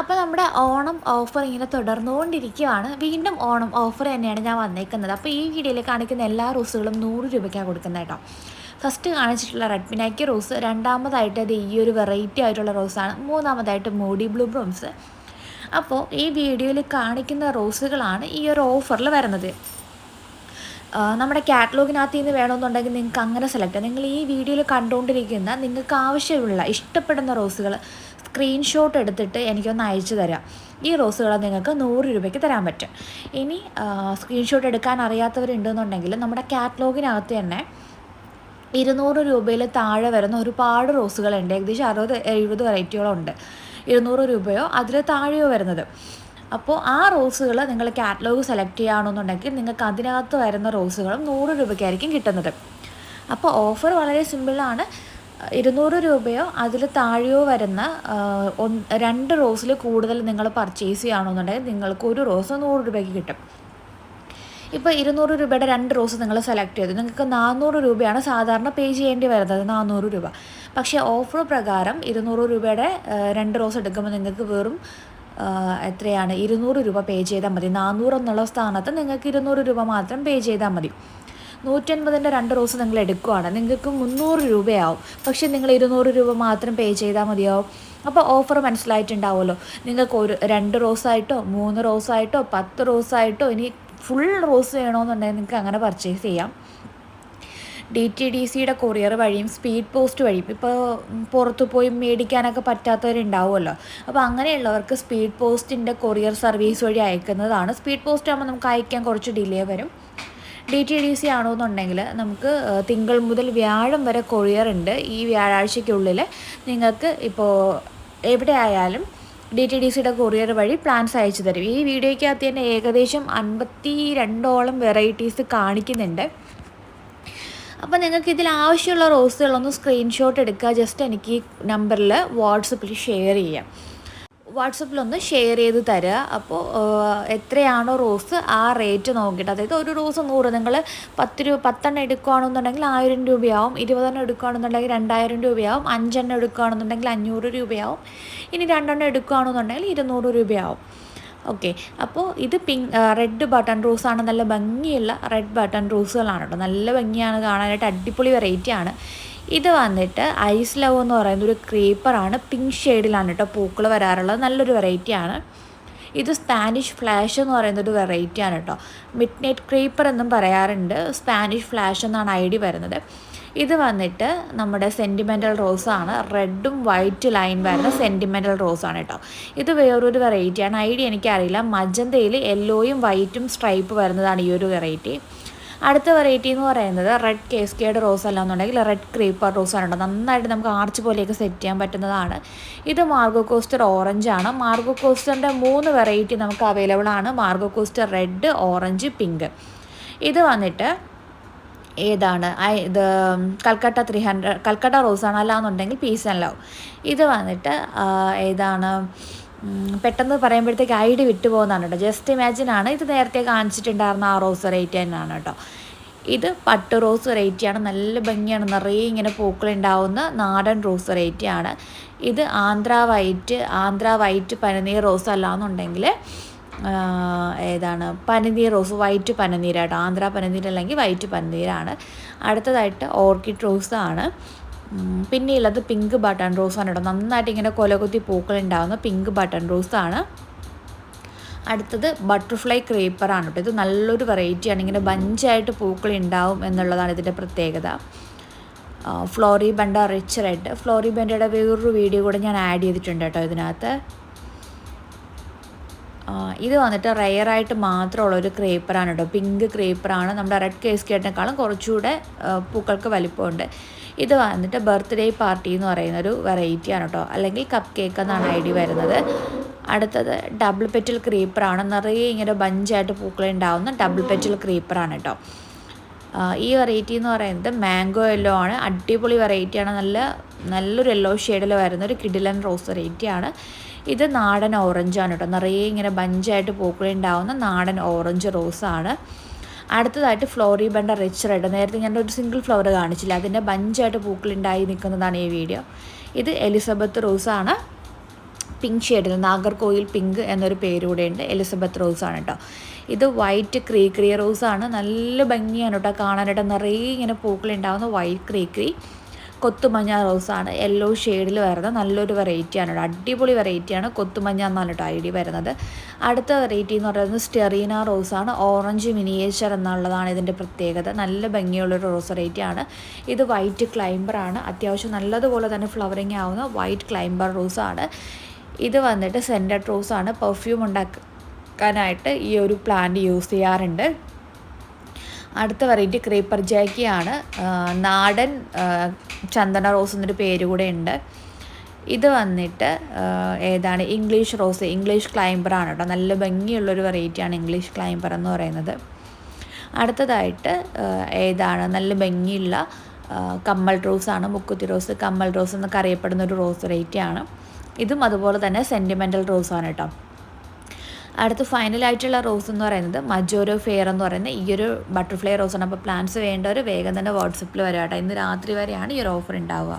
അപ്പോൾ നമ്മുടെ ഓണം ഓഫർ ഇങ്ങനെ തുടർന്നുകൊണ്ടിരിക്കുകയാണ്. വീണ്ടും ഓണം ഓഫർ തന്നെയാണ് ഞാൻ വന്നേക്കുന്നത്. അപ്പോൾ ഈ വീഡിയോയിൽ കാണിക്കുന്ന എല്ലാ റോസുകളും നൂറ് രൂപയ്ക്കാണ് കൊടുക്കുന്നത് കേട്ടോ. ഫസ്റ്റ് കാണിച്ചിട്ടുള്ള റെഡ് റെഡ്മിനാക്കി റോസ് രണ്ടാമതായിട്ട് അത് ഈ ഒരു വെറൈറ്റി ആയിട്ടുള്ള റോസാണ് മൂന്നാമതായിട്ട് മോഡി ബ്ലൂ ബ്രോംസ് അപ്പോൾ ഈ വീഡിയോയിൽ കാണിക്കുന്ന റോസുകളാണ് ഈ ഒരു ഓഫറിൽ വരുന്നത്. നമ്മുടെ കാറ്റലോഗിനകത്ത് നിന്ന് വേണമെന്നുണ്ടെങ്കിൽ നിങ്ങൾക്ക് അങ്ങനെ സെലക്ട് ചെയ്യാം. നിങ്ങൾ ഈ വീഡിയോയിൽ കണ്ടുകൊണ്ടിരിക്കുന്ന നിങ്ങൾക്ക് ആവശ്യമുള്ള ഇഷ്ടപ്പെടുന്ന റോസുകൾ സ്ക്രീൻഷോട്ട് എടുത്തിട്ട് എനിക്കൊന്ന് അയച്ചു തരാം. ഈ റോസുകൾ നിങ്ങൾക്ക് നൂറ് രൂപയ്ക്ക് തരാൻ പറ്റും. ഇനി സ്ക്രീൻഷോട്ട് എടുക്കാൻ അറിയാത്തവരുണ്ടെന്നുണ്ടെങ്കിൽ നമ്മുടെ കാറ്റലോഗിനകത്ത് തന്നെ ഇരുന്നൂറ് രൂപയിൽ താഴെ വരുന്ന ഒരുപാട് റോസുകളുണ്ട്. ഏകദേശം അറുപത് എഴുപത് വെറൈറ്റികളും ഉണ്ട് ഇരുന്നൂറ് രൂപയോ അതിൽ താഴെയോ വരുന്നത്. അപ്പോൾ ആ റോസുകൾ നിങ്ങൾ കാറ്റലോഗ് സെലക്ട് ചെയ്യുകയാണെന്നുണ്ടെങ്കിൽ നിങ്ങൾക്ക് അതിനകത്ത് വരുന്ന റോസുകളും നൂറ് രൂപയ്ക്കായിരിക്കും കിട്ടുന്നത്. അപ്പോൾ ഓഫർ വളരെ സിമ്പിളാണ് ഇരുന്നൂറ് രൂപയോ അതിൽ താഴെയോ വരുന്ന രണ്ട് റോസിൽ കൂടുതൽ നിങ്ങൾ പർച്ചേസ് ചെയ്യുകയാണെന്നുണ്ടെങ്കിൽ നിങ്ങൾക്ക് ഒരു റോസ് നൂറ് രൂപയ്ക്ക് കിട്ടും. ഇപ്പോൾ ഇരുന്നൂറ് രൂപയുടെ രണ്ട് റോസ് നിങ്ങൾ സെലക്ട് ചെയ്തു. നിങ്ങൾക്ക് നാനൂറ് രൂപയാണ് സാധാരണ പേ ചെയ്യേണ്ടി വരുന്നത്. നാനൂറ് രൂപ. പക്ഷേ ഓഫർ പ്രകാരം ഇരുന്നൂറ് രൂപയുടെ രണ്ട് റോസ് എടുക്കുമ്പോൾ നിങ്ങൾക്ക് വെറും എത്രയാണ്? ഇരുന്നൂറ് രൂപ പേ ചെയ്താൽ മതി. നാനൂറ് എന്നുള്ള സ്ഥാനത്ത് നിങ്ങൾക്ക് ഇരുന്നൂറ് രൂപ മാത്രം പേ ചെയ്താൽ മതി. നൂറ്റൻപതിന്റെ രണ്ട് റോസ് നിങ്ങൾ എടുക്കുകയാണ് നിങ്ങൾക്ക് മുന്നൂറ് രൂപയാവും. പക്ഷേ നിങ്ങൾ ഇരുന്നൂറ് രൂപ മാത്രം പേ ചെയ്താൽ മതിയാവും. അപ്പോൾ ഓഫർ മനസ്സിലായിട്ടുണ്ടാവുമല്ലോ. നിങ്ങൾക്ക് ഒരു രണ്ട് റോസായിട്ടോ മൂന്ന് റോസായിട്ടോ പത്ത് റോസായിട്ടോ ഇനി ഫുൾ റോസ് വേണമെന്നുണ്ടെങ്കിൽ നിങ്ങൾക്ക് അങ്ങനെ പർച്ചേസ് ചെയ്യാം. ഡി ടി ഡി സിയുടെ കൊറിയർ വഴിയും സ്പീഡ് പോസ്റ്റ് വഴിയും. ഇപ്പോൾ പുറത്തു പോയി മേടിക്കാനൊക്കെ പറ്റാത്തവരുണ്ടാവുമല്ലോ. അപ്പോൾ അങ്ങനെയുള്ളവർക്ക് സ്പീഡ് പോസ്റ്റിന്റെ കൊറിയർ സർവീസ് വഴി അയക്കുന്നതാണ്. സ്പീഡ് പോസ്റ്റ് ആകുമ്പോൾ നമുക്ക് അയക്കാൻ കുറച്ച് ഡിലേ വരും. ഡി ടി ഡി സി ആണോന്നുണ്ടെങ്കിൽ നമുക്ക് തിങ്കൾ മുതൽ വ്യാഴം വരെ കൊറിയർ ഉണ്ട്. ഈ വ്യാഴാഴ്ചയ്ക്കുള്ളിൽ നിങ്ങൾക്ക് ഇപ്പോൾ എവിടെ ആയാലും ഡി ടി ഡി സിയുടെ കൊറിയർ വഴി പ്ലാൻസ് അയച്ചു തരും. ഈ വീഡിയോയ്ക്കകത്ത് തന്നെ ഏകദേശം അൻപത്തി രണ്ടോളം വെറൈറ്റീസ് കാണിക്കുന്നുണ്ട്. അപ്പോൾ നിങ്ങൾക്ക് ഇതിൽ ആവശ്യമുള്ള റോസുകളൊന്ന് സ്ക്രീൻഷോട്ട് എടുക്കുക. ജസ്റ്റ് എനിക്ക് ഈ നമ്പറിൽ വാട്സപ്പിൽ ഷെയർ ചെയ്യാം. വാട്സപ്പിലൊന്ന് ഷെയർ ചെയ്ത് തരിക അപ്പോൾ എത്രയാണോ റോസ് ആ റേറ്റ് നോക്കിയിട്ട്. അതായത് ഒരു റോസ് നൂറ് നിങ്ങൾ പത്ത് രൂപ പത്തെണ്ണം എടുക്കുകയാണെന്നുണ്ടെങ്കിൽ ആയിരം രൂപയാവും. ഇരുപതെണ്ണം എടുക്കുകയാണെന്നുണ്ടെങ്കിൽ രണ്ടായിരം രൂപയാവും. അഞ്ചെണ്ണം എടുക്കുകയാണെന്നുണ്ടെങ്കിൽ അഞ്ഞൂറ് രൂപയാവും. ഇനി രണ്ടെണ്ണം എടുക്കുകയാണെന്നുണ്ടെങ്കിൽ ഇരുന്നൂറ് രൂപയാവും. ഓക്കെ. അപ്പോൾ ഇത് പിങ്ക് റെഡ് ബട്ടൺ റോസാണ് നല്ല ഭംഗിയുള്ള റെഡ് ബട്ടൺ റോസുകളാണ് കേട്ടോ നല്ല ഭംഗിയാണ് കാണാനായിട്ട്. അടിപൊളി വെറൈറ്റി ആണ്. ഇത് വന്നിട്ട് ഐസ് ലവ് എന്ന് പറയുന്ന ഒരു ക്രീപ്പറാണ് പിങ്ക് ഷെയ്ഡിലാണ് കേട്ടോ പൂക്കൾ വരാറുള്ളത്. നല്ലൊരു വെറൈറ്റിയാണ് ഇത് സ്പാനിഷ് ഫ്ലാഷ് എന്ന് പറയുന്ന ഒരു വെറൈറ്റി ആണ് കേട്ടോ മിഡ് നൈറ്റ് ക്രീപ്പർ എന്നും പറയാറുണ്ട്. സ്പാനിഷ് ഫ്ലാഷ് എന്നാണ് ഐ ഡി വരുന്നത്. ഇത് വന്നിട്ട് നമ്മുടെ സെന്റിമെന്റൽ റോസാണ് റെഡും വൈറ്റ് ലൈൻ വരുന്ന സെന്റിമെന്റൽ റോസാണ് കേട്ടോ ഇത് വേറൊരു വെറൈറ്റിയാണ് ഐ ഡി എനിക്കറിയില്ല. മജന്തയിൽ യെല്ലോയും വൈറ്റും സ്ട്രൈപ്പ് വരുന്നതാണ് ഈ ഒരു വെറൈറ്റി അടുത്ത വെറൈറ്റി എന്ന് പറയുന്നത് റെഡ് കേസ് കേഡ് റോസ് അല്ല എന്നുണ്ടെങ്കിൽ റെഡ് ക്രീപ്പർ റോസ് ആണ് നന്നായിട്ട് നമുക്ക് ആർച്ച് പോലെയൊക്കെ സെറ്റ് ചെയ്യാൻ പറ്റുന്നതാണ്. ഇത് മാർഗോ കോസ്റ്റർ ഓറഞ്ച് ആണ്. മാർഗോ കോസ്റ്ററിന്റെ മൂന്ന് വെറൈറ്റി നമുക്ക് അവൈലബിൾ ആണ്. Margo Koster red orange pink ഇത് വന്നിട്ട് ഏതാണ്? ഇത് കൽക്കട്ട ത്രീ ഹൺഡ്രഡ് കൽക്കട്ട റോസാണ് അല്ലാന്നുണ്ടെങ്കിൽ പീസ് ആൻഡ് ലവ് ഇത് വന്നിട്ട് ഏതാണ്? പെട്ടെന്ന് പറയുമ്പോഴത്തേക്ക് ഐഡി വിട്ടു പോകുന്നതാണ് കേട്ടോ. ജസ്റ്റ് ഇമാജിൻ ആണ് ഇത് നേരത്തെ കാണിച്ചിട്ടുണ്ടായിരുന്ന ആ റോസ് വെറൈറ്റി തന്നെയാണ് കേട്ടോ. ഇത് പട്ട് റോസ് വെറൈറ്റിയാണ് നല്ല ഭംഗിയാണ്. നിറയെ ഇങ്ങനെ പൂക്കളുണ്ടാവുന്ന നാടൻ റോസ് വെറൈറ്റിയാണ് ഇത് ആന്ധ്ര വൈറ്റ് ആന്ധ്ര വൈറ്റ് പനിനീർ റോസ് അല്ലാന്നുണ്ടെങ്കിൽ ഏതാണ് പനിനീർ റോസ് വൈറ്റ് പനിനീരാട്ടോ ആന്ധ്ര പനിനീർ അല്ലെങ്കിൽ വൈറ്റ് പനിനീരാണ്. അടുത്തതായിട്ട് ഓർക്കിഡ് റോസാണ് ഉം, പിന്നെ ഉള്ളത് പിങ്ക് ബട്ടൺ റോസാണ് കേട്ടോ. നന്നായിട്ട് ഇങ്ങനെ കൊലകുത്തി പൂക്കൾ ഉണ്ടാകുന്ന പിങ്ക് ബട്ടൺ റോസ് ആണ്. അടുത്തത് ബട്ടർഫ്ലൈ ക്രീപ്പറാണ് കേട്ടോ. ഇത് നല്ലൊരു വെറൈറ്റിയാണ് ഇങ്ങനെ ബഞ്ചായിട്ട് പൂക്കൾ ഉണ്ടാവും എന്നുള്ളതാണ് ഇതിന്റെ പ്രത്യേകത. ഫ്ലോറി ബണ്ട റിച്ച് റെഡ് ഫ്ലോറി ബണ്ടയുടെ വേറൊരു വീഡിയോ കൂടെ ഞാൻ ആഡ് ചെയ്തിട്ടുണ്ട് കേട്ടോ ഇതിനകത്ത്. ഇത് വന്നിട്ട് റെയറായിട്ട് മാത്രമുള്ള ഒരു ക്രേപ്പറാണ് കേട്ടോ. പിങ്ക് ക്രേപ്പറാണ് നമ്മുടെ റെഡ് കേസ് കേട്ടിനേക്കാളും കുറച്ചുകൂടെ പൂക്കൾക്ക് വലിപ്പമുണ്ട്. ഇത് വന്നിട്ട് ബർത്ത്ഡേ പാർട്ടി എന്ന് പറയുന്ന ഒരു വെറൈറ്റിയാണ് കേട്ടോ അല്ലെങ്കിൽ കപ്പ് കേക്ക് എന്നാണ് ഐ ഡി വരുന്നത്. അടുത്തത് ഡബിൾ പെറ്റൽ ക്രീപ്പറാണ് നിറയെ ഇങ്ങനെ ബഞ്ചായിട്ട് പൂക്കൾ ഉണ്ടാവുന്ന ഡബിൾ പെറ്റൽ ക്രീപ്പറാണ് കേട്ടോ ഈ വെറൈറ്റി എന്ന് പറയുന്നത് മാംഗോ യെല്ലോ ആണ്. അടിപൊളി വെറൈറ്റിയാണ് നല്ല നല്ലൊരു യെല്ലോ ഷെയ്ഡിൽ വരുന്ന ഒരു കിഡിലൻ റോസ് വെറൈറ്റിയാണ് ഇത് നാടൻ ഓറഞ്ചാണ് കേട്ടോ നിറയെ ഇങ്ങനെ ബഞ്ചായിട്ട് പൂക്കളുണ്ടാവുന്ന നാടൻ ഓറഞ്ച് റോസാണ് അടുത്തതായിട്ട് ഫ്ലോറി ബണ്ട റിച്ച് റെഡ് നേരത്തെ ഞാൻ ഒരു സിംഗിൾ ഫ്ലവർ കാണിച്ചില്ല. അതിന്റെ ബഞ്ചായിട്ട് പൂക്കളുണ്ടായി നിൽക്കുന്നതാണ് ഈ വീഡിയോ ഇത് എലിസബത്ത് റോസാണ്. പിങ്ക് ഷെയ്ഡിൽ നാഗർകോയിൽ പിങ്ക് എന്നൊരു പേരൂടെ ഉണ്ട് എലിസബത്ത് റോസാണ് കേട്ടോ ഇത് വൈറ്റ് ക്രീക്രി റോസാണ് നല്ല ഭംഗിയാണ് കേട്ടോ കാണാനായിട്ട്. നിറയെ ഇങ്ങനെ പൂക്കളുണ്ടാവുന്ന വൈറ്റ് ക്രീക്രി കൊത്തുമഞ്ഞ റോസാണ്. യെല്ലോ ഷെയ്ഡിൽ വരുന്ന നല്ലൊരു വെറൈറ്റിയാണ് അടിപൊളി വെറൈറ്റിയാണ് കൊത്തുമഞ്ഞ എന്നാണ് കേട്ടോ വരുന്നത്. അടുത്ത വെറൈറ്റി എന്ന് പറയുന്നത് സ്റ്റെറീന റോസാണ്. ഓറഞ്ച് മിനിയേച്ചർ എന്നുള്ളതാണ് ഇതിന്റെ പ്രത്യേകത. നല്ല ഭംഗിയുള്ളൊരു റോസ് വെറൈറ്റിയാണ് ഇത് വൈറ്റ് ക്ലൈംബറാണ് അത്യാവശ്യം നല്ലതുപോലെ തന്നെ ഫ്ലവറിങ് ആവുന്ന വൈറ്റ് ക്ലൈംബർ റോസാണ്. ഇത് വന്നിട്ട് സെന്റഡ് റോസാണ്. പെർഫ്യൂം ഉണ്ടാക്കാനായിട്ട് ഈ ഒരു പ്ലാന്റ് യൂസ് ചെയ്യാറുണ്ട്. അടുത്ത വെറൈറ്റി ക്രീപ്പർ ജാക്കിയാണ് നാടൻ ചന്ദന റോസ് എന്നൊരു പേര് കൂടെ ഉണ്ട്. ഇത് വന്നിട്ട് ഏതാണ്? ഇംഗ്ലീഷ് റോസ് ഇംഗ്ലീഷ് ക്ലൈംബർ ആണ് കേട്ടോ. നല്ല ഭംഗിയുള്ളൊരു വെറൈറ്റിയാണ് ഇംഗ്ലീഷ് ക്ലൈംബർ എന്ന് പറയുന്നത്. അടുത്തതായിട്ട് ഏതാണ്? നല്ല ഭംഗിയുള്ള കമ്മൽ റോസാണ് മുക്കുത്തി റോസ് കമ്മൽ റോസ് എന്നൊക്കെ അറിയപ്പെടുന്ന ഒരു റോസ് വെറൈറ്റിയാണ് ഇതും അതുപോലെ തന്നെ സെന്റിമെന്റൽ റോസാണ് കേട്ടോ. അടുത്ത് ഫൈനലായിട്ടുള്ള റോസ് എന്ന് പറയുന്നത് മജോരോ ഫെയർ എന്ന് പറയുന്ന ഈ ഒരു ബട്ടർഫ്ലൈ റോസാണ് അപ്പോൾ പ്ലാൻസ് വേണ്ടവർ വേഗം തന്നെ വാട്സപ്പിൽ വരാം കേട്ടോ ഇന്ന് രാത്രി വരെയാണ് ഈ ഒരു ഓഫർ ഉണ്ടാവുക